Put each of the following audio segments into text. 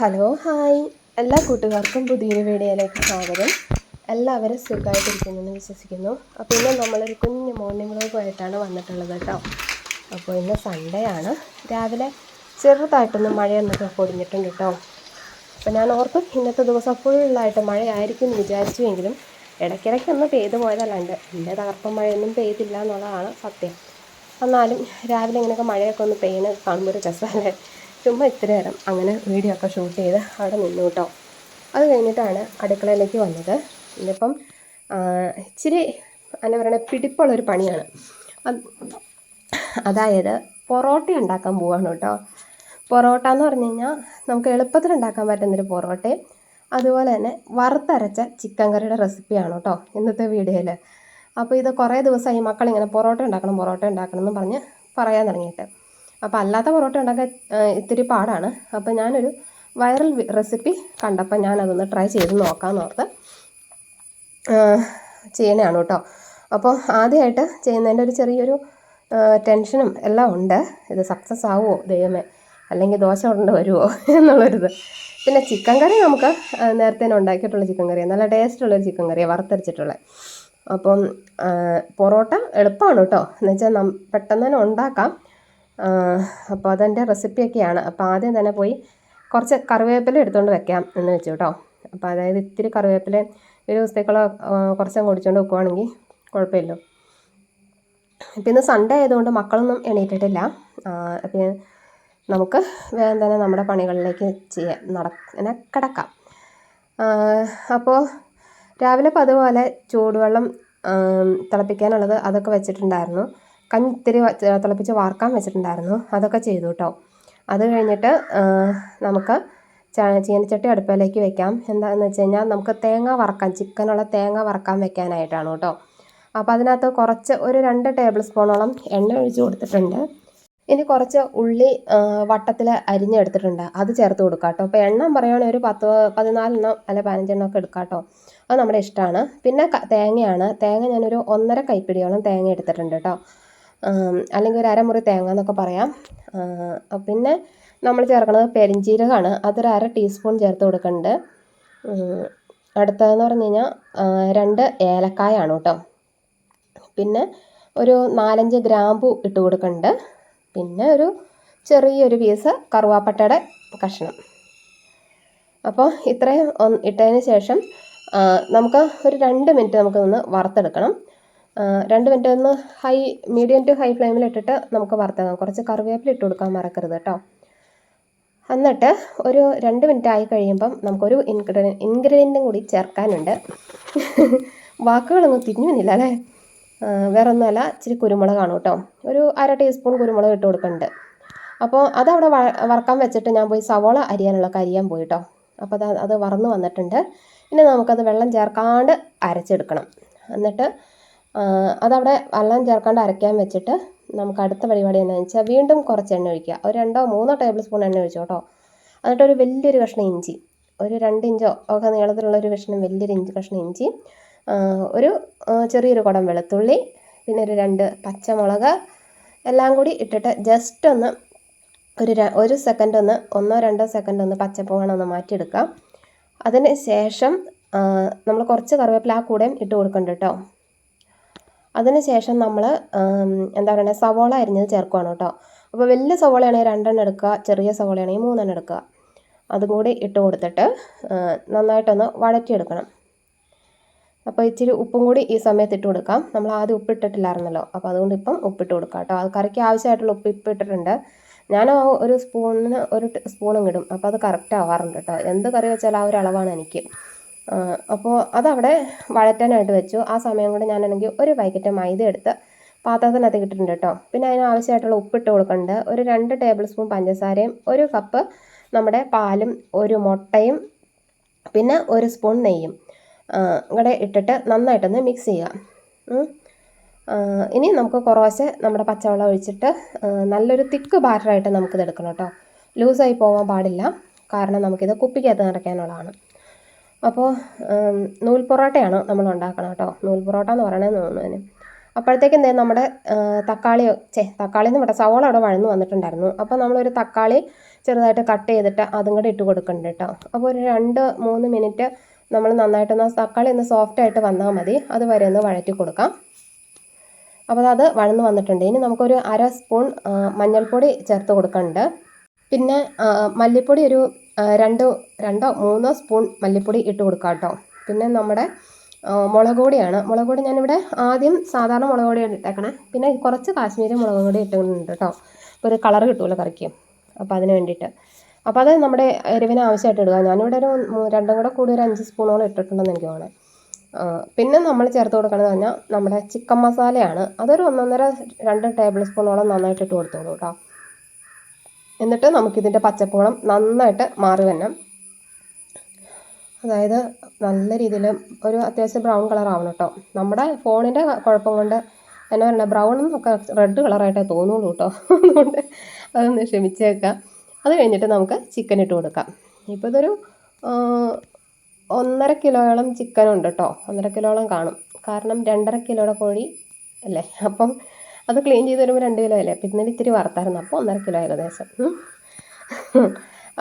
Hello hi. എല്ലാ കൂട്ടുകാർക്കും പുതിയൊരു വീഡിയോയിലേക്ക് സ്വാഗതം. എല്ലാവരും സുഖമായിട്ടിരിക്കുന്നെന്ന് വിശ്വസിക്കുന്നു. അപ്പോൾ ഇന്ന് നമ്മളൊരു കുഞ്ഞ് മോർണിംഗ് വ്ലോഗുമായിട്ടാണ് വന്നിട്ടുള്ളത് കേട്ടോ. അപ്പോൾ ഇന്ന് സൺഡേ ആണ്. രാവിലെ ചെറുതായിട്ടൊന്ന് മഴയൊന്നൊക്കെ പൊടിഞ്ഞിട്ടുണ്ട് കേട്ടോ. അപ്പോൾ ഞാൻ ഓർത്തു ഇന്നത്തെ ദിവസം ഫുള്ളായിട്ട് മഴയായിരിക്കും എന്ന് വിചാരിച്ചുവെങ്കിലും ഇടയ്ക്കിടയ്ക്ക് ഒന്ന് പെയ്തു പോയതല്ലാണ്ട് എന്റെ തകർപ്പം മഴയൊന്നും പെയ്തില്ല എന്നുള്ളതാണ് സത്യം. എന്നാലും രാവിലെ ഇങ്ങനെയൊക്കെ മഴയൊക്കെ ഒന്ന് പെയ്യുന്നത് കാണുമ്പോൾ ഒരു രസമല്ലേ? ചുമ്മാ ഇത്തിരി നേരം അങ്ങനെ വീഡിയോ ഒക്കെ ഷൂട്ട് ചെയ്ത് അവിടെ നിന്നു കേട്ടോ അത് കഴിഞ്ഞിട്ടാണ് അടുക്കളയിലേക്ക് വന്നത്. ഇന്നിപ്പം ഇച്ചിരി എന്നാ പറയണേ പിടിപ്പുള്ളൊരു പണിയാണ്. അതായത് പൊറോട്ട ഉണ്ടാക്കാൻ പോവാണ് കേട്ടോ പൊറോട്ട എന്ന് പറഞ്ഞു കഴിഞ്ഞാൽ നമുക്ക് എളുപ്പത്തിൽ ഉണ്ടാക്കാൻ പറ്റുന്നൊരു പൊറോട്ടയും അതുപോലെ തന്നെ വറുത്തരച്ച ചിക്കൻ കറിയുടെ റെസിപ്പിയാണ് കേട്ടോ ഇന്നത്തെ വീഡിയോയിൽ അപ്പോൾ ഇത് കുറേ ദിവസമായി മക്കളിങ്ങനെ പൊറോട്ട ഉണ്ടാക്കണം പൊറോട്ട ഉണ്ടാക്കണം എന്ന് പറഞ്ഞ് പറയാൻ തുടങ്ങിയിട്ട്. അപ്പോൾ അല്ലാത്ത പൊറോട്ട ഉണ്ടാക്കാൻ ഇത്തിരി പാടാണ്. അപ്പോൾ ഞാനൊരു വൈറൽ റെസിപ്പി കണ്ടപ്പോൾ ഞാനതൊന്ന് ട്രൈ ചെയ്ത് നോക്കാമെന്ന് ഓർത്ത് ചെയ്യണതാണ് കേട്ടോ. അപ്പോൾ ആദ്യമായിട്ട് ചെയ്യുന്നതിന്റെ ഒരു ചെറിയൊരു ടെൻഷനും എല്ലാം ഉണ്ട്. ഇത് സക്സസ് ആവുമോ ദൈവമേ. അല്ലെങ്കിൽ ദോശ കൊണ്ട് വരുമോ എന്നുള്ളൊരിത്. പിന്നെ ചിക്കൻ കറി നമുക്ക് നേരത്തെ തന്നെ ഉണ്ടാക്കിയിട്ടുള്ള ചിക്കൻ കറി നല്ല ടേസ്റ്റുള്ളൊരു ചിക്കൻ കറിയാണ് വറുത്തരച്ചിട്ടുള്ളത് അപ്പം പൊറോട്ട എളുപ്പമാണ് കേട്ടോ. എന്നുവെച്ചാൽ നം പെട്ടെന്ന് തന്നെ ഉണ്ടാക്കാം. അപ്പോൾ അതെന്റെ റെസിപ്പിയൊക്കെയാണ്. അപ്പോൾ ആദ്യം തന്നെ പോയി കുറച്ച് കറിവേപ്പില എടുത്തുകൊണ്ട് വെക്കാം എന്ന് വെച്ചു കേട്ടോ. അപ്പോൾ അതായത് ഇത്തിരി കറിവേപ്പില ഒരു ദിവസത്തേക്കുള്ള കുറച്ചും കുടിച്ചുകൊണ്ട് വെക്കുവാണെങ്കിൽ കുഴപ്പമില്ല. പിന്നെ സൺഡേ ആയതുകൊണ്ട് മക്കളൊന്നും എണീറ്റിട്ടില്ല. പിന്നെ നമുക്ക് വേഗം തന്നെ നമ്മുടെ പണികളിലേക്ക് ചെയ്യാം. നട അങ്ങനെ കിടക്കാം. അപ്പോൾ രാവിലെ പതുപോലെ ചൂടുവെള്ളം തിളപ്പിക്കാനുള്ളത് അതൊക്കെ വെച്ചിട്ടുണ്ടായിരുന്നു. കഞ്ഞി ഇത്തിരി വ- തിളപ്പിച്ച് വാർക്കാൻ വെച്ചിട്ടുണ്ടായിരുന്നു. അതൊക്കെ ചെയ്തു കേട്ടോ അത് കഴിഞ്ഞിട്ട് നമുക്ക് ചീനച്ചട്ടി അടുപ്പിലേക്ക് വെക്കാം. എന്താണെന്ന് വെച്ച് കഴിഞ്ഞാൽ നമുക്ക് തേങ്ങ വറക്കാൻ ചിക്കനുള്ള തേങ്ങ വറക്കാൻ വെക്കാനായിട്ടാണ് കേട്ടോ അപ്പോൾ അതിനകത്ത് കുറച്ച് ഒരു രണ്ട് ടേബിൾ സ്പൂണോളം എണ്ണ ഒഴിച്ച് കൊടുത്തിട്ടുണ്ട്. ഇനി കുറച്ച് ഉള്ളി വട്ടത്തിൽ അരിഞ്ഞെടുത്തിട്ടുണ്ട്. അത് ചേർത്ത് കൊടുക്കാം കേട്ടോ അപ്പോൾ എണ്ണം പറയുകയാണെങ്കിൽ ഒരു പത്ത് പതിനാലെണ്ണം അല്ലെ പതിനഞ്ചെണ്ണം ഒക്കെ എടുക്കാം കേട്ടോ അത് നമ്മുടെ ഇഷ്ടമാണ് പിന്നെ തേങ്ങയാണ്. തേങ്ങ ഞാനൊരു ഒന്നര കൈപ്പിടിയോളം തേങ്ങ എടുത്തിട്ടുണ്ട് കേട്ടോ അല്ലെങ്കിൽ ഒരു അരമുറി തേങ്ങ എന്നൊക്കെ പറയാം. പിന്നെ നമ്മൾ ചേർക്കുന്നത് പെരിഞ്ജീരകമാണ് അതൊരു അര ടീസ്പൂൺ ചേർത്ത് കൊടുക്കുന്നുണ്ട്. അടുത്തതെന്ന് പറഞ്ഞു കഴിഞ്ഞാൽ രണ്ട് ഏലക്കായാണ് കേട്ടോ. പിന്നെ ഒരു നാലഞ്ച് ഗ്രാമ്പു ഇട്ട് കൊടുക്കുന്നുണ്ട്. പിന്നെ ഒരു ചെറിയൊരു പീസ് കറുവാപ്പട്ടയുടെ കഷ്ണം. അപ്പോൾ ഇത്രയും ഇട്ടതിന് ശേഷം നമുക്ക് ഒരു രണ്ട് മിനിറ്റ് നമുക്ക് ഒന്ന് വറുത്തെടുക്കണം. രണ്ട് മിനിറ്റ് ഒന്ന് ഹൈ മീഡിയം ടു ഹൈ ഫ്ലെയിമിൽ ഇട്ടിട്ട് നമുക്ക് വറുത്തെടുക്കാം. കുറച്ച് കറിവേപ്പില ഇട്ട് കൊടുക്കാൻ മറക്കരുത് കേട്ടോ. എന്നിട്ട് ഒരു രണ്ട് മിനിറ്റ് ആയി കഴിയുമ്പം നമുക്കൊരു ഇൻഗ്രീഡിയൻ ഇൻഗ്രീഡിയന്റും കൂടി ചേർക്കാനുണ്ട്. വാക്കുകളൊന്നും തിരിഞ്ഞു വന്നില്ല അല്ലേ? വേറെ ഒന്നുമല്ല ഇച്ചിരി കുരുമുളകാണ് കേട്ടോ. ഒരു അര ടീസ്പൂൺ കുരുമുളക് ഇട്ട് കൊടുക്കുന്നുണ്ട്. അപ്പോൾ അതവിടെ വറക്കാൻ വെച്ചിട്ട് ഞാൻ പോയി സവോള അരിയാനുള്ള കരിയാൻ പോയി കേട്ടോ. അപ്പോൾ അത് അത് വറന്ന് വന്നിട്ടുണ്ട്. ഇനി നമുക്കത് വെള്ളം ചേർക്കാണ്ട് അരച്ചെടുക്കണം. എന്നിട്ട് അതവിടെ വെള്ളം ചേർക്കാണ്ട് അരയ്ക്കാൻ വെച്ചിട്ട് നമുക്ക് അടുത്ത പരിപാടി എന്താണെന്ന് വെച്ചാൽ വീണ്ടും കുറച്ച് എണ്ണ ഒഴിക്കുക. ഒരു രണ്ടോ മൂന്നോ ടേബിൾ സ്പൂൺ എണ്ണ ഒഴിച്ചു കേട്ടോ എന്നിട്ട് ഒരു വലിയൊരു കഷ്ണം ഇഞ്ചി. ഒരു രണ്ട് ഇഞ്ചോ ഒക്കെ നീളത്തിലുള്ള ഒരു കഷ്ണം വലിയൊരു ഇഞ്ചി കഷ്ണം ഇഞ്ചി. ഒരു ചെറിയൊരു കുടം വെളുത്തുള്ളി. പിന്നെ ഒരു രണ്ട് പച്ചമുളക്. എല്ലാം കൂടി ഇട്ടിട്ട് ജസ്റ്റ് ഒന്ന് ഒരു ഒരു സെക്കൻഡ് ഒന്ന് ഒന്നോ രണ്ടോ സെക്കൻഡ് ഒന്ന് പച്ചപ്പുകണം ഒന്ന് മാറ്റിയെടുക്കാം. അതിന് ശേഷം നമ്മൾ കുറച്ച് കറിവേപ്പില ആ കൂടെയും ഇട്ട് കൊടുക്കണ്ട കേട്ടോ അതിന് ശേഷം നമ്മൾ എന്താ പറയുക സവോള അരിഞ്ഞത് ചേർക്കുവാണ് കേട്ടോ. അപ്പോൾ വലിയ സവോളയാണെങ്കിൽ രണ്ടെണ്ണം എടുക്കുക ചെറിയ സവോളയാണെങ്കിൽ മൂന്നെണ്ണം എടുക്കുക. അതും കൂടി ഇട്ട് കൊടുത്തിട്ട് നന്നായിട്ടൊന്ന് വഴറ്റിയെടുക്കണം. അപ്പോൾ ഇച്ചിരി ഉപ്പും കൂടി ഈ സമയത്ത് ഇട്ട് കൊടുക്കാം. നമ്മൾ ആദ്യം ഉപ്പിട്ടിട്ടില്ലായിരുന്നല്ലോ അപ്പോൾ അതുകൊണ്ട് ഇപ്പം ഉപ്പിട്ട് കൊടുക്കാം കേട്ടോ. അത് കറിക്ക് ആവശ്യമായിട്ടുള്ള ഉപ്പ് ഇപ്പിട്ടിട്ടുണ്ട് ഞാൻ ഒരു സ്പൂണിന് ഒരു സ്പൂണും ഇടും. അപ്പോൾ അത് കറക്റ്റ് ആവാറുണ്ട് കേട്ടോ. എന്ത് കറി വെച്ചാലും ആ ഒരു അളവാണ് എനിക്ക്. അപ്പോൾ അതവിടെ വഴറ്റാനായിട്ട് വെച്ചു. ആ സമയം കൊണ്ട് ഞാനാണെങ്കിൽ ഒരു പാക്കറ്റ് മൈദ എടുത്ത് പാത്രത്തിനകത്ത് ഇട്ടിട്ടുണ്ട് കേട്ടോ. പിന്നെ അതിന് ആവശ്യമായിട്ടുള്ള ഉപ്പിട്ട് കൊടുക്കുന്നുണ്ട്. ഒരു രണ്ട് ടേബിൾ സ്പൂൺ പഞ്ചസാരയും ഒരു കപ്പ് നമ്മുടെ പാലും ഒരു മുട്ടയും പിന്നെ ഒരു സ്പൂൺ നെയ്യും ഇവിടെ ഇട്ടിട്ട് നന്നായിട്ടൊന്ന് മിക്സ് ചെയ്യുക. ഇനി നമുക്ക് കുറേശ്ശെ നമ്മുടെ പച്ചവെള്ളം ഒഴിച്ചിട്ട് നല്ലൊരു തിക്ക് ബാറ്ററായിട്ട് നമുക്കിത് എടുക്കണം കേട്ടോ. ലൂസായി പോകാൻ പാടില്ല. കാരണം നമുക്കിത് കുപ്പിക്കകത്ത് നിറയ്ക്കാനുള്ളതാണ്. അപ്പോൾ നൂൽ പൊറോട്ടയാണ് നമ്മൾ ഉണ്ടാക്കണം കേട്ടോ. നൂൽ പൊറോട്ട എന്ന് പറയണത് തോന്നുന്നതിന് അപ്പോഴത്തേക്കും ദേ നമ്മുടെ തക്കാളി ചേ തക്കാളി എന്ന് പറയാം സവോള അവിടെ വഴന്ന് വന്നിട്ടുണ്ടായിരുന്നു. അപ്പോൾ നമ്മളൊരു തക്കാളി ചെറുതായിട്ട് കട്ട് ചെയ്തിട്ട് അതും കൂടെ ഇട്ട് കൊടുക്കുന്നുണ്ട് കേട്ടോ. അപ്പോൾ ഒരു രണ്ട് മൂന്ന് മിനിറ്റ് നമ്മൾ നന്നായിട്ടൊന്ന് തക്കാളി ഒന്ന് സോഫ്റ്റ് ആയിട്ട് വന്നാൽ മതി. അതുവരെ ഒന്ന് വഴറ്റി കൊടുക്കാം. അപ്പോൾ അത് വഴന്നു വന്നിട്ടുണ്ട്. ഇനി നമുക്കൊരു അര സ്പൂൺ മഞ്ഞൾപ്പൊടി ചേർത്ത് കൊടുക്കുന്നുണ്ട് പിന്നെ മല്ലിപ്പൊടി ഒരു രണ്ട് രണ്ടോ മൂന്നോ സ്പൂൺ മല്ലിപ്പൊടി ഇട്ട് കൊടുക്കാം കേട്ടോ. പിന്നെ നമ്മുടെ മുളക് പൊടിയാണ്. മുളക് പൊടി ഞാനിവിടെ ആദ്യം സാധാരണ മുളക് പൊടിയാണ് ഇട്ടേക്കണേ. പിന്നെ കുറച്ച് കാശ്മീരി മുളക് പൊടി ഇട്ടിട്ടുണ്ട് കേട്ടോ. ഒരു കളർ കിട്ടുമല്ലോ കറിക്ക്. അപ്പോൾ അതിന് വേണ്ടിയിട്ട്. അപ്പോൾ അത് നമ്മുടെ എരിവിന് ആവശ്യമായിട്ട് ഇടുക. ഞാനിവിടെ ഒരു രണ്ടും കൂടെ കൂടി ഒരു അഞ്ച് സ്പൂണോളം ഇട്ടിട്ടുണ്ടെന്ന് എനിക്ക് തോന്നണേ. പിന്നെ നമ്മൾ ചേർത്ത് കൊടുക്കണമെന്ന് പറഞ്ഞാൽ നമ്മുടെ ചിക്കൻ മസാലയാണ്. അതൊരു ഒന്നൊന്നര രണ്ട് ടേബിൾ സ്പൂണോളം നന്നായിട്ട് ഇട്ട് കൊടുത്തോളൂ കേട്ടോ. എന്നിട്ട് നമുക്കിതിന്റെ പച്ചപ്പുളം നന്നായിട്ട് മാറി വരണം. അതായത് നല്ല രീതിയിൽ ഒരു അത്യാവശ്യം ബ്രൗൺ കളർ ആവണം കേട്ടോ. നമ്മുടെ ഫോണിന്റെ കുഴപ്പം കൊണ്ട് എന്നാ പറയണ ബ്രൗൺ എന്നൊക്കെ റെഡ് കളറായിട്ടേ തോന്നുള്ളൂ കേട്ടോ. അതുകൊണ്ട് അതൊന്ന് ക്ഷമിച്ചേക്കാം അത് കഴിഞ്ഞിട്ട് നമുക്ക് ചിക്കൻ ഇട്ട് കൊടുക്കാം. ഇപ്പോൾ ഇതൊരു ഒന്നര കിലോയോളം ചിക്കൻ ഉണ്ട് കേട്ടോ. ഒന്നര കിലോളം കാണും. കാരണം രണ്ടര കിലോയുടെ കോഴി അല്ലേ? അപ്പം അത് ക്ലീൻ ചെയ്ത് വരുമ്പോൾ രണ്ട് കിലോ അല്ലേ പിന്നെ ഇത്തിരി വറുത്തായിരുന്നു. അപ്പോൾ ഒന്നര കിലോ ഏകദേശം.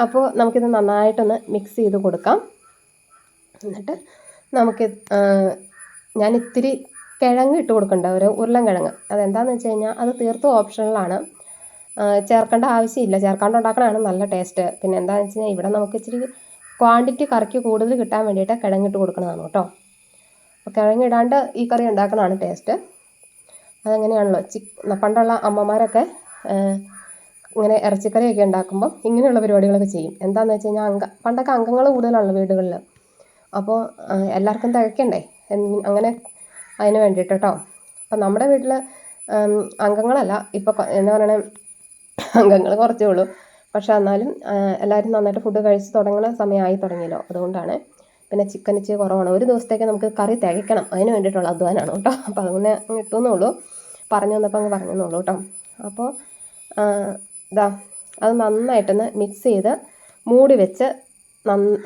അപ്പോൾ നമുക്കിത് നന്നായിട്ടൊന്ന് മിക്സ് ചെയ്ത് കൊടുക്കാം. എന്നിട്ട് നമുക്ക് ഞാൻ ഇത്തിരി കിഴങ്ങ് ഇട്ട് കൊടുക്കണ്ട. ഒരു ഉരുളൻ കിഴങ്ങ്. അതെന്താണെന്ന് വെച്ച് കഴിഞ്ഞാൽ അത് തീർത്തും ഓപ്ഷണലാണ് ചേർക്കേണ്ട ആവശ്യമില്ല. ചേർക്കാണ്ട് ഉണ്ടാക്കണതാണ് നല്ല ടേസ്റ്റ് പിന്നെ എന്താണെന്ന് വെച്ച് കഴിഞ്ഞാൽ ഇവിടെ നമുക്ക് ഇച്ചിരി ക്വാണ്ടിറ്റി കറിക്ക് കൂടുതൽ കിട്ടാൻ വേണ്ടിയിട്ട് കിഴങ്ങിട്ട് കൊടുക്കണതാണ് കേട്ടോ. കിഴങ്ങിടാണ്ട് ഈ കറി ഉണ്ടാക്കണതാണ് ടേസ്റ്റ് അതങ്ങനെയാണല്ലോ. ചി പണ്ടുള്ള അമ്മമാരൊക്കെ ഇങ്ങനെ ഇറച്ചിക്കറിയൊക്കെ ഉണ്ടാക്കുമ്പോൾ ഇങ്ങനെയുള്ള പരിപാടികളൊക്കെ ചെയ്യും. എന്താണെന്ന് വെച്ച് കഴിഞ്ഞാൽ അംഗ പണ്ടൊക്കെ അംഗങ്ങൾ കൂടുതലുള്ള വീടുകളിൽ അപ്പോൾ എല്ലാവർക്കും തികയ്ക്കണ്ടേ? അങ്ങനെ അതിന് വേണ്ടിയിട്ട് കേട്ടോ അപ്പം നമ്മുടെ വീട്ടിൽ അംഗങ്ങളല്ല. ഇപ്പോൾ എന്താ പറയണേ? അംഗങ്ങൾ കുറച്ചേ ഉള്ളൂ. പക്ഷെ എന്നാലും എല്ലാവരും നന്നായിട്ട് ഫുഡ് കഴിച്ച് തുടങ്ങുന്ന സമയമായി തുടങ്ങിയല്ലോ. അതുകൊണ്ടാണ് പിന്നെ ചിക്കൻ ഇച്ചിരി കുറവാണ്. ഒരു ദിവസത്തേക്ക് നമുക്ക് കറി തികക്കണം അതിന് വേണ്ടിയിട്ടുള്ള അധ്വാനമാണ് കേട്ടോ അപ്പോൾ അതുകൊണ്ട് കിട്ടുമെന്നുള്ളൂ പറഞ്ഞു വന്നപ്പോൾ അങ്ങ് പറഞ്ഞെന്നുള്ളൂ കേട്ടോ അപ്പോൾ ഇതാ അത് നന്നായിട്ടൊന്ന് മിക്സ് ചെയ്ത് മൂടി വെച്ച്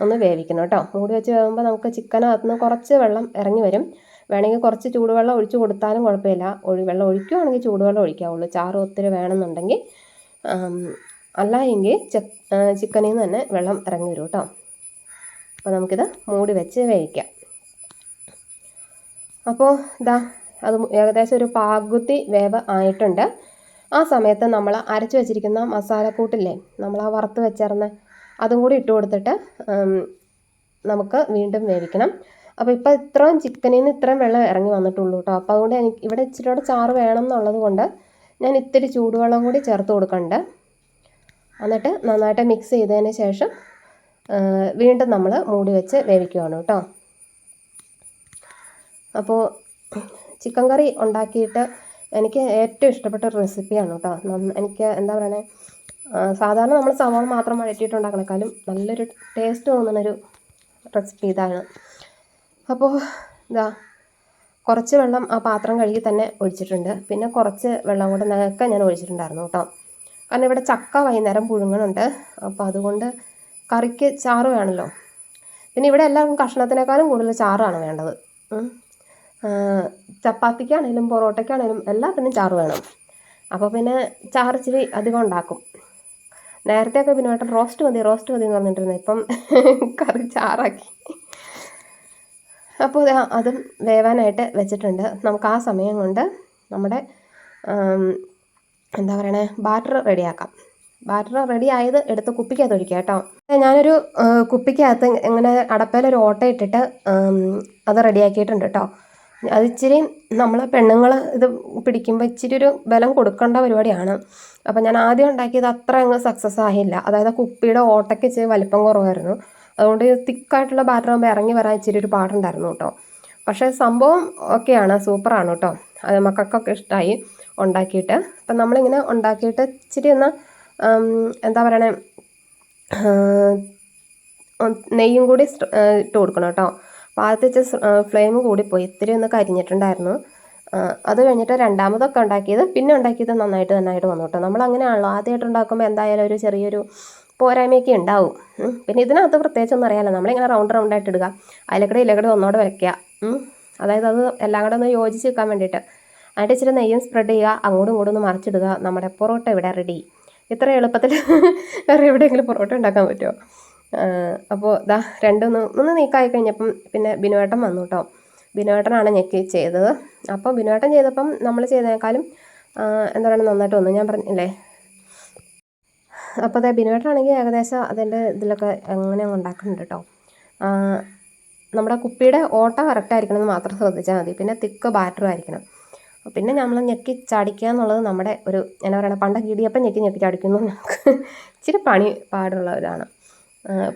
ഒന്ന് വേവിക്കണം കേട്ടോ മൂടി വെച്ച് വേവുമ്പോൾ നമുക്ക് ചിക്കനകത്ത് നിന്ന് കുറച്ച് വെള്ളം ഇറങ്ങി വരും. വേണമെങ്കിൽ കുറച്ച് ചൂടുവെള്ളം ഒഴിച്ച് കൊടുത്താലും കുഴപ്പമില്ല. ഒഴി വെള്ളം ഒഴിക്കുകയാണെങ്കിൽ ചൂടുവെള്ളം ഒഴിക്കാവുള്ളൂ. ചാറ് ഒത്തിരി വേണമെന്നുണ്ടെങ്കിൽ അല്ല എങ്കിൽ ചിക്കനിൽ നിന്ന് തന്നെ വെള്ളം ഇറങ്ങി വരും കേട്ടോ അപ്പോൾ നമുക്കിത് മൂടി വെച്ച് വേവിക്കാം. അപ്പോൾ ഇതാ അത് ഏകദേശം ഒരു പാകുത്തി വേവ് ആയിട്ടുണ്ട്. ആ സമയത്ത് നമ്മൾ അരച്ച് വെച്ചിരിക്കുന്ന മസാലക്കൂട്ടില്ലേ നമ്മൾ ആ വറുത്ത് വെച്ചിരുന്ന അതും കൂടി ഇട്ട് കൊടുത്തിട്ട് നമുക്ക് വീണ്ടും വേവിക്കണം. അപ്പോൾ ഇപ്പോൾ ഇത്രയും ചിക്കനിൽ നിന്ന് ഇത്രയും വെള്ളം ഇറങ്ങി വന്നിട്ടുള്ളൂ കേട്ടോ അപ്പോൾ അതുകൊണ്ട് എനിക്ക് ഇവിടെ ഇച്ചിരി കൂടെ ചാറ് വേണം എന്നുള്ളത് കൊണ്ട് ഞാൻ ഇത്തിരി ചൂടുവെള്ളം കൂടി ചേർത്ത് കൊടുക്കുന്നുണ്ട് എന്നിട്ട് നന്നായിട്ട് മിക്സ് ചെയ്തതിന് ശേഷം വീണ്ടും നമ്മൾ മൂടി വെച്ച് വേവിക്കുകയാണ് കേട്ടോ അപ്പോൾ ചിക്കൻ കറി ഉണ്ടാക്കിയിട്ട് എനിക്ക് ഏറ്റവും ഇഷ്ടപ്പെട്ട ഒരു റെസിപ്പിയാണ് കേട്ടോ. എനിക്ക് എന്താ പറയണേ സാധാരണ നമ്മൾ സവാള മാത്രം വഴറ്റിയിട്ട് ഉണ്ടാക്കണേക്കാളും നല്ലൊരു ടേസ്റ്റ് തോന്നുന്നൊരു റെസിപ്പി ഇതാണ്. അപ്പോൾ ഇതാ കുറച്ച് വെള്ളം ആ പാത്രം കഴുകി തന്നെ ഒഴിച്ചിട്ടുണ്ട്. പിന്നെ കുറച്ച് വെള്ളം കൂടെ നനക്കാൻ ഞാൻ ഒഴിച്ചിട്ടുണ്ടായിരുന്നു കേട്ടോ. കാരണം ഇവിടെ ചക്ക വൈകുന്നേരം പുഴുങ്ങണുണ്ട്. അപ്പോൾ അതുകൊണ്ട് കറിക്ക് ചാറ് വേണമല്ലോ പിന്നെ ഇവിടെ എല്ലാവർക്കും കഷ്ണത്തിനേക്കാളും കൂടുതൽ ചാറാണ് വേണ്ടത്. ചപ്പാത്തിക്കാണേലും പൊറോട്ടയ്ക്കാണേലും എല്ലാത്തിനും ചാറ് വേണം. അപ്പോൾ പിന്നെ ചാറ് ഇച്ചിരി അധികം ഉണ്ടാക്കും. നേരത്തെയൊക്കെ പിന്നെ ഏട്ടൻ റോസ്റ്റ് മതി റോസ്റ്റ് മതി എന്ന് പറഞ്ഞിട്ടിരുന്നത് ഇപ്പം കറി ചാറാക്കി. അപ്പോൾ അതും വേവാനായിട്ട് വെച്ചിട്ടുണ്ട്. നമുക്ക് ആ സമയം കൊണ്ട് നമ്മുടെ എന്താ പറയണേ ബാറ്റർ റെഡിയാക്കാം. ബാറ്റർ റെഡി ആയത് എടുത്ത് കുപ്പിക്കകത്ത് ഒഴിക്കുക കേട്ടോ. ഞാനൊരു കുപ്പിക്കകത്ത് ഇങ്ങനെ അടപ്പയിലൊരു ഓട്ട ഇട്ടിട്ട് അത് റെഡിയാക്കിയിട്ടുണ്ട് കേട്ടോ. അത് നമ്മളെ പെണ്ണുങ്ങൾ ഇത് പിടിക്കുമ്പോൾ ഇച്ചിരി ഒരു ബലം കൊടുക്കേണ്ട പരിപാടിയാണ്. അപ്പോൾ ഞാൻ ആദ്യം ഉണ്ടാക്കിയത് അത്ര അങ്ങ് സക്സസ് ആയില്ല. അതായത് കുപ്പിയുടെ ഓട്ടയ്ക്ക് ഇച്ചിരി വലിപ്പം കുറവായിരുന്നു. അതുകൊണ്ട് തിക്കായിട്ടുള്ള ബാറ്റർ ആകുമ്പോൾ ഇറങ്ങി വരാൻ ഇച്ചിരി ഒരു പാടുണ്ടായിരുന്നു കേട്ടോ. പക്ഷേ സംഭവം ഓക്കെയാണ് സൂപ്പറാണ് കേട്ടോ. അത് മക്കൾക്കൊക്കെ ഇഷ്ടമായി ഉണ്ടാക്കിയിട്ട്. അപ്പം നമ്മളിങ്ങനെ ഉണ്ടാക്കിയിട്ട് ഇച്ചിരി ഒന്ന് എന്താ പറയണേ നെയ്യും കൂടി ഇട്ട് കൊടുക്കണം കേട്ടോ. ആദ്യത്തെ ഫ്ലെയിം കൂടിപ്പോയി. ഇത്തിരി ഒന്ന് കരിഞ്ഞിട്ടുണ്ടായിരുന്നു. അത് കഴിഞ്ഞിട്ട് രണ്ടാമതൊക്കെ ഉണ്ടാക്കിയത് പിന്നെ ഉണ്ടാക്കിയത് നന്നായിട്ട് നന്നായിട്ട് വന്നു കേട്ടോ. നമ്മൾ അങ്ങനെയാണല്ലോ ആദ്യമായിട്ട് ഉണ്ടാക്കുമ്പോൾ എന്തായാലും ഒരു ചെറിയൊരു പോരായ്മയൊക്കെ ഉണ്ടാവും. പിന്നെ ഇതിനകത്ത് പ്രത്യേകിച്ചൊന്നും അറിയാമല്ലോ നമ്മളിങ്ങനെ റൗണ്ട് റൗണ്ട് ആയിട്ട് ഇടുക. അതിലക്കടെ ഇലക്കടെ ഒന്നോടെ വരയ്ക്കുക. അതായത് അത് എല്ലാം കൂടെ ഒന്ന് യോജിച്ച് വെക്കാൻ വേണ്ടിയിട്ട്. അതിന്റെ ഇച്ചിരി നെയ്യും സ്പ്രെഡ് ചെയ്യുക. അങ്ങോട്ടും ഇങ്ങോട്ടും ഒന്ന് മറിച്ചിടുക. നമ്മുടെ പൊറോട്ട ഇവിടെ റെഡി ഇത്ര എളുപ്പത്തിൽ വേറെ എവിടെയെങ്കിലും പൊറോട്ട ഉണ്ടാക്കാൻ പറ്റുമോ? അപ്പോൾ ഇതാ രണ്ടൊന്ന് ഒന്ന് നീക്കായി കഴിഞ്ഞപ്പം പിന്നെ ബിനുവേട്ടൻ വന്നു കേട്ടോ ബിനുവേട്ടനാണ് ഞെക്കി ചെയ്തത്. അപ്പോൾ ബിനുവേട്ടൻ ചെയ്തപ്പം നമ്മൾ ചെയ്തേക്കാളും എന്താ പറയുക നന്നായിട്ട് വന്നു. ഞാൻ പറഞ്ഞില്ലേ? അപ്പോൾ അതെ ബിനുവേട്ടനാണെങ്കിൽ ഏകദേശം അതിന്റെ ഇതിലൊക്കെ എങ്ങനെ ഉണ്ടാക്കുന്നുണ്ട് കേട്ടോ നമ്മുടെ കുപ്പിയുടെ ഓട്ട കറക്റ്റ് ആയിരിക്കണം എന്ന് മാത്രം ശ്രദ്ധിച്ചാൽ മതി. പിന്നെ തിക്ക് ബാറ്ററും ആയിരിക്കണം. പിന്നെ നമ്മൾ ഞെക്കി ചാടിക്കുക എന്നുള്ളത് നമ്മുടെ ഒരു എന്നാ പറയുക പണ്ടൊക്കെ ഇടിയപ്പം ഞെക്കി ഞെക്കി ചാടിക്കുന്നു നമുക്ക് ഇച്ചിരി പണി പാടുള്ള ഇതാണ് ആ,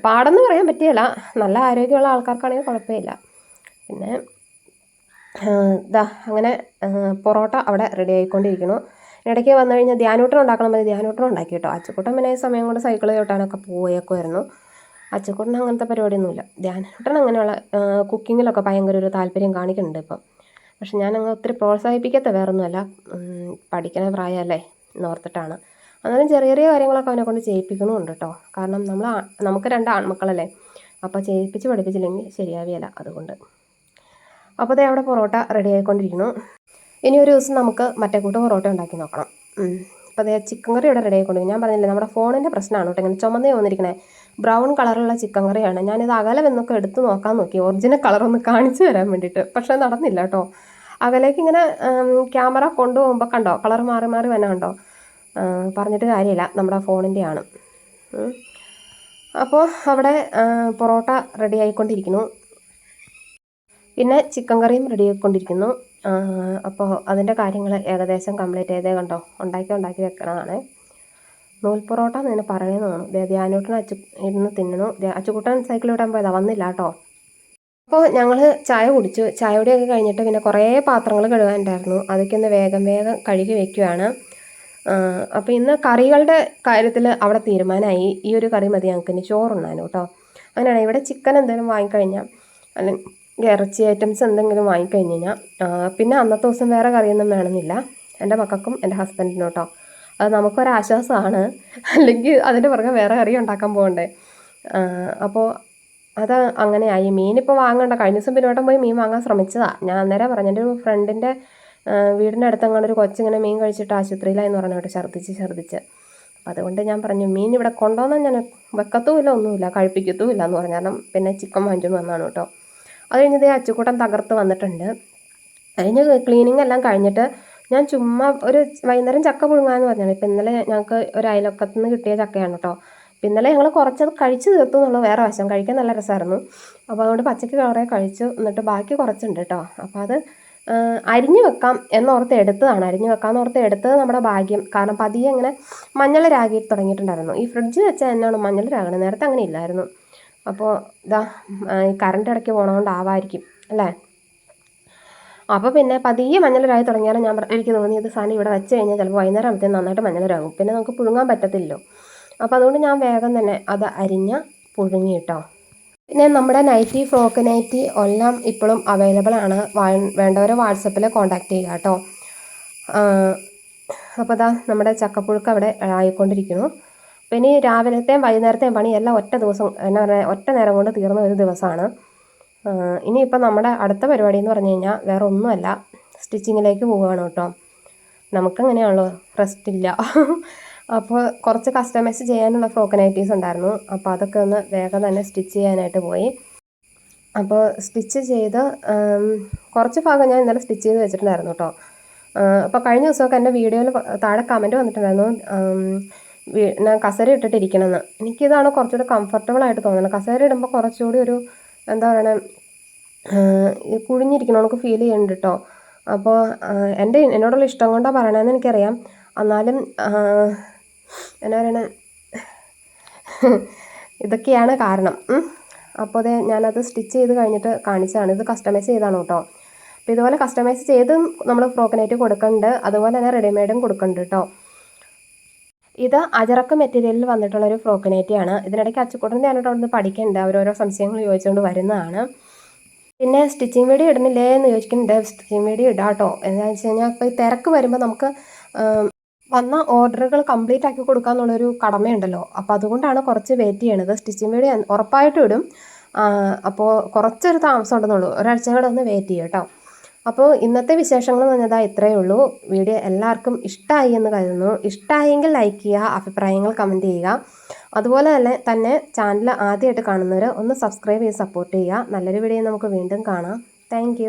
പാടെന്ന് പറയാൻ പറ്റിയല്ല. നല്ല ആരോഗ്യമുള്ള ആൾക്കാർക്കാണെങ്കിൽ കുഴപ്പമില്ല. പിന്നെ ഇതാ അങ്ങനെ പൊറോട്ട അവിടെ റെഡി ആയിക്കൊണ്ടിരിക്കുന്നു. ഇടയ്ക്ക് വന്നു കഴിഞ്ഞാൽ ധ്യാനൂട്ടം ഉണ്ടാക്കണം മതി ധ്യാനൂട്ടം ഉണ്ടാക്കി കേട്ടോ. അച്ചക്കൂട്ടം പിന്നെ സമയം കൊണ്ട് സൈക്കിൾ ചോട്ടാനൊക്കെ പോയേക്കുമായിരുന്നു അച്ചക്കൂട്ടൻ അങ്ങനത്തെ പരിപാടിയൊന്നുമില്ല. ധ്യാനൂട്ടൻ അങ്ങനെയുള്ള കുക്കിങ്ങിലൊക്കെ ഭയങ്കര ഒരു താല്പര്യം കാണിക്കുന്നുണ്ട് ഇപ്പം. പക്ഷെ ഞാനങ്ങ് ഒത്തിരി പ്രോത്സാഹിപ്പിക്കാത്ത വേറൊന്നുമല്ല. പഠിക്കണ പ്രായമല്ലേ എന്നോർത്തിട്ടാണ് എന്നാലും ചെറിയ ചെറിയ കാര്യങ്ങളൊക്കെ അവനെ കൊണ്ട് ചെയ്യിപ്പിക്കണമുണ്ട് കേട്ടോ കാരണം നമ്മൾ നമുക്ക് രണ്ട് ആൺമക്കളല്ലേ? അപ്പോൾ ചെയ്യിപ്പിച്ച് പഠിപ്പിച്ചില്ലെങ്കിൽ ശരിയാവില്ല അതുകൊണ്ട്. അപ്പോൾ ദേ അവിടെ പൊറോട്ട റെഡി ആയിക്കൊണ്ടിരിക്കുന്നു. ഇനി ഒരു ദിവസം നമുക്ക് മറ്റേ കൂട്ട് പൊറോട്ട ഉണ്ടാക്കി നോക്കണം. അപ്പോൾ അതേ ചിക്കൻ കറി ഇവിടെ റെഡി ആയിക്കൊണ്ടിരിക്കും ഞാൻ പറഞ്ഞില്ലേ നമ്മുടെ ഫോണിന്റെ പ്രശ്നമാണ് കേട്ടോ. ഇങ്ങനെ ചുമന്നേ വന്നിരിക്കണേ. ബ്രൗൺ കളറുള്ള ചിക്കൻ കറിയാണ് ഞാനിത് അകലെ എന്നൊക്കെ എടുത്ത് നോക്കാൻ നോക്കി. ഒറിജിനൽ കളർ ഒന്ന് കാണിച്ചു തരാൻ വേണ്ടിയിട്ട്. പക്ഷേ നടന്നില്ല കേട്ടോ അകലേക്ക് ഇങ്ങനെ ക്യാമറ കൊണ്ടുപോകുമ്പോൾ കണ്ടോ? കളർ മാറി മാറി വന്നെ കണ്ടോ? പറഞ്ഞിട്ട് കാര്യമില്ല. നമ്മുടെ ഫോണിന്റെയാണ് അപ്പോൾ അവിടെ പൊറോട്ട റെഡി ആയിക്കൊണ്ടിരിക്കുന്നു. പിന്നെ ചിക്കൻ കറിയും റെഡി ആയിക്കൊണ്ടിരിക്കുന്നു. അപ്പോൾ അതിന്റെ കാര്യങ്ങൾ ഏകദേശം കംപ്ലീറ്റ് ചെയ്തേ കണ്ടോ? ഉണ്ടാക്കി ഉണ്ടാക്കി വെക്കണതാണ്. നൂൽ പൊറോട്ട എന്ന് ഇങ്ങനെ പറയുന്നതാണ് ധ്യാനൂട്ടൻ അച്ചു ഇരുന്ന് തിന്നണു. അച്ചുകൂട്ടൻ സൈക്കിൾ വിടാൻ പോയതാ. വന്നില്ല കേട്ടോ. അപ്പോൾ ഞങ്ങൾ ചായ കുടിച്ചു. ചായ കുടിയൊക്കെ കഴിഞ്ഞിട്ട് പിന്നെ കുറേ പാത്രങ്ങൾ കഴുകാനുണ്ടായിരുന്നു. അതൊക്കെ ഒന്ന് വേഗം വേഗം കഴുകി വെക്കുകയാണ് അപ്പോൾ ഇന്ന് കറികളുടെ കാര്യത്തിൽ അവിടെ തീരുമാനമായി. ഈ ഒരു കറി മതി ഞങ്ങൾക്ക് ഇനി ചോറുണ്ണാനും കേട്ടോ അങ്ങനെയാണ്. ഇവിടെ ചിക്കൻ എന്തെങ്കിലും വാങ്ങിക്കഴിഞ്ഞാൽ അല്ലെങ്കിൽ ഇറച്ചി ഐറ്റംസ് എന്തെങ്കിലും വാങ്ങിക്കഴിഞ്ഞ് കഴിഞ്ഞാൽ പിന്നെ അന്നത്തെ ദിവസം വേറെ കറിയൊന്നും വേണമെന്നില്ല. എന്റെ മക്കൾക്കും എന്റെ ഹസ്ബൻഡിനും കേട്ടോ അത് നമുക്കൊരാശ്വാസമാണ്. അല്ലെങ്കിൽ അതിന്റെ പുറകെ വേറെ കറി ഉണ്ടാക്കാൻ പോകണ്ടേ. അപ്പോൾ അത് അങ്ങനെയായി. മീനിപ്പോൾ വാങ്ങണ്ട. കഴിഞ്ഞ ദിവസം പിന്നോട്ടം പോയി മീൻ വാങ്ങാൻ ശ്രമിച്ചതാണ് ഞാൻ അന്നേരം പറഞ്ഞു എന്റെ ഒരു ഫ്രണ്ടിന്റെ വീടിന്റെ അടുത്തങ്ങാണ്ട് ഒരു കൊച്ചിങ്ങനെ മീൻ കഴിച്ചിട്ട് ആശുപത്രിയിലായെന്ന് പറഞ്ഞു കേട്ടോ ഛർദ്ദിച്ച് ഛർദ്ദിച്ച്. അപ്പം അതുകൊണ്ട് ഞാൻ പറഞ്ഞു മീൻ ഇവിടെ കൊണ്ടുവന്നാൽ ഞാൻ വെക്കത്തുമില്ല ഒന്നുമില്ല കഴിപ്പിക്കത്തുമില്ല എന്ന് പറഞ്ഞു. കാരണം പിന്നെ ചിക്കൻ വാങ്ങിച്ചുകൊണ്ട് വന്നാണ് കേട്ടോ. അത് കഴിഞ്ഞത് അച്ചുകൂട്ടൻ തകർത്ത് വന്നിട്ടുണ്ട്. കഴിഞ്ഞ് ക്ലീനിങ് എല്ലാം കഴിഞ്ഞിട്ട് ഞാൻ ചുമ്മാ ഒരു വൈകുന്നേരം ചക്ക പുഴുങ്ങാന്ന് പറഞ്ഞാണ്. ഇപ്പം ഇന്നലെ ഞങ്ങൾക്ക് ഒരു അയലൊക്കത്തു നിന്ന് കിട്ടിയ ചക്കയാണ് കേട്ടോ. അപ്പം ഇന്നലെ ഞങ്ങൾ കുറച്ചത് കഴിച്ച് തീർത്തു എന്നുള്ളത് വേറെ വശം. കഴിക്കാൻ നല്ല രസമായിരുന്നു. അപ്പോൾ അതുകൊണ്ട് പച്ചക്ക് കുറേ കഴിച്ചു. എന്നിട്ട് ബാക്കി കുറച്ചുണ്ട് കേട്ടോ. അപ്പോൾ അത് അരിഞ്ഞു വെക്കാം എന്നോർത്ത് എടുത്തതാണ്. അരിഞ്ഞു വെക്കാമെന്ന് ഓർത്ത് എടുത്തത് നമ്മുടെ ഭാഗ്യം. കാരണം പതിയെ മഞ്ഞൾ രാഗി തുടങ്ങിയിട്ടുണ്ടായിരുന്നു. ഈ ഫ്രിഡ്ജ് വെച്ചാൽ എന്നാണ് മഞ്ഞൾ രാഗണം നേരത്തെ അങ്ങനെ ഇല്ലായിരുന്നു. അപ്പോൾ ഇതാ കറണ്ട് ഇടയ്ക്ക് പോകണതുകൊണ്ട് ആവായിരിക്കും അല്ലേ? അപ്പോൾ പിന്നെ പതിയെ രാഗി തുടങ്ങിയാലും ഞാൻ എനിക്ക് തോന്നി ഇത് സാധനം ഇവിടെ വെച്ച് കഴിഞ്ഞാൽ ചിലപ്പോൾ വൈകുന്നേരം ആകുമ്പോഴത്തേക്കും നന്നായിട്ട് മഞ്ഞളരാകും പിന്നെ നമുക്ക് പുഴുങ്ങാൻ പറ്റത്തില്ലല്ലോ. അപ്പോൾ അതുകൊണ്ട് ഞാൻ വേഗം തന്നെ അത് അരിഞ്ഞ് പുഴുങ്ങി കേട്ടോ. പിന്നെ നമ്മുടെ നൈറ്റി ഫ്രോക്ക് നൈറ്റി എല്ലാം ഇപ്പോഴും അവൈലബിൾ ആണ്. വേണ്ടവർ വാട്സപ്പിൽ കോൺടാക്ട് ചെയ്യുക കേട്ടോ. അപ്പോൾ ഇതാ നമ്മുടെ ചക്കപ്പുഴുക്ക് അവിടെ ആയിക്കൊണ്ടിരിക്കുന്നു. പിന്നെ ഈ രാവിലത്തെയും വൈകുന്നേരത്തെയും പണി എല്ലാം ഒറ്റ ദിവസം എന്നാ പറയുക ഒറ്റ നേരം കൊണ്ട് തീർന്ന ഒരു ദിവസമാണ് ഇനിയിപ്പോൾ നമ്മുടെ അടുത്ത പരിപാടി എന്ന് പറഞ്ഞു കഴിഞ്ഞാൽ വേറെ ഒന്നുമല്ല. സ്റ്റിച്ചിങ്ങിലേക്ക് പോവുകയാണ് കേട്ടോ. നമുക്കങ്ങനെയാണല്ലോ? റെസ്റ്റ് ഇല്ല. അപ്പോൾ കുറച്ച് കസ്റ്റമൈസ് ചെയ്യാനുള്ള ഫ്രോക്ക് നൈറ്റീസ് ഉണ്ടായിരുന്നു. അപ്പോൾ അതൊക്കെ ഒന്ന് വേഗം തന്നെ സ്റ്റിച്ച് ചെയ്യാനായിട്ട് പോയി. അപ്പോൾ സ്റ്റിച്ച് ചെയ്ത് കുറച്ച് ഭാഗം ഞാൻ ഇന്നലെ സ്റ്റിച്ച് ചെയ്ത് വെച്ചിട്ടുണ്ടായിരുന്നു കേട്ടോ. അപ്പോൾ കഴിഞ്ഞ ദിവസമൊക്കെ എന്റെ വീഡിയോയിൽ താഴെ കമന്റ് വന്നിട്ടുണ്ടായിരുന്നു. ഞാൻ കസേര ഇട്ടിട്ടിരിക്കണമെന്ന്. എനിക്കിതാണ് കുറച്ചുകൂടി കംഫർട്ടബിൾ ആയിട്ട് തോന്നുന്നത്. കസേര ഇടുമ്പോൾ കുറച്ചുകൂടി ഒരു എന്താ പറയണേ കുഴിഞ്ഞിരിക്കണ നമുക്ക് ഫീൽ ചെയ്യുന്നുണ്ട് കേട്ടോ. അപ്പോൾ എന്റെ എന്നോടുള്ള ഇഷ്ടം കൊണ്ടാണ് പറയണതെന്ന് എനിക്കറിയാം. എന്നാലും എന്നാ പറയണേ? ഇതൊക്കെയാണ് കാരണം. അപ്പോൾ അതെ ഞാനത് സ്റ്റിച്ച് ചെയ്ത് കഴിഞ്ഞിട്ട് കാണിച്ചതാണ്. ഇത് കസ്റ്റമൈസ് ചെയ്താണ് കേട്ടോ. അപ്പോൾ ഇതുപോലെ കസ്റ്റമൈസ് ചെയ്തും നമ്മൾ ഫ്രോക്കനായിട്ട് കൊടുക്കുന്നുണ്ട് അതുപോലെ തന്നെ റെഡിമെയ്ഡും കൊടുക്കുന്നുണ്ട് കേട്ടോ. ഇത് അജറക്ക് മെറ്റീരിയലിൽ വന്നിട്ടുള്ള ഒരു ഫ്രോക്ക് നൈറ്റിയാണ് ഇതിനിടയ്ക്ക് അച്ചുക്കൂട്ടൻ ഞാനിട്ട് അവിടുന്ന് പഠിക്കേണ്ട. അവരോരോ സംശയങ്ങൾ ചോദിച്ചുകൊണ്ട് വരുന്നതാണ്. പിന്നെ സ്റ്റിച്ചിങ് വീഡിയോ ഇടുന്നില്ലേ എന്ന് ചോദിക്കുന്നുണ്ട് സ്റ്റിച്ചിങ് വീഡിയോ ഇടാം കേട്ടോ എന്താണെന്ന് വെച്ച് കഴിഞ്ഞാൽ ഇപ്പോൾ തിരക്ക് വരുമ്പോൾ നമുക്ക് വന്ന ഓർഡറുകൾ കംപ്ലീറ്റ് ആക്കി കൊടുക്കുക എന്നുള്ളൊരു കടമയുണ്ടല്ലോ. അപ്പോൾ അതുകൊണ്ടാണ് കുറച്ച് വെയിറ്റ് ചെയ്യണത്. സ്റ്റിച്ചിങ് വീഡിയോ ഉറപ്പായിട്ടും ഇടും. അപ്പോൾ കുറച്ചൊരു താമസം ഉണ്ടെന്നുള്ളൂ. ഒരാഴ്ച കൂടെ ഒന്ന് വെയിറ്റ് ചെയ്യും കേട്ടോ അപ്പോൾ ഇന്നത്തെ വിശേഷങ്ങൾ എന്ന് പറഞ്ഞതാ ഇത്രയേ ഉള്ളൂ. വീഡിയോ എല്ലാവർക്കും ഇഷ്ടമായി എന്ന് കരുതുന്നു. ഇഷ്ടമായെങ്കിൽ ലൈക്ക് ചെയ്യുക അഭിപ്രായങ്ങൾ കമന്റ് ചെയ്യുക. അതുപോലെ തന്നെ തന്നെ ചാനൽ ആദ്യമായിട്ട് കാണുന്നവർ ഒന്ന് സബ്സ്ക്രൈബ് ചെയ്ത് സപ്പോർട്ട് ചെയ്യുക. നല്ലൊരു വീഡിയോ നമുക്ക് വീണ്ടും കാണാം. താങ്ക്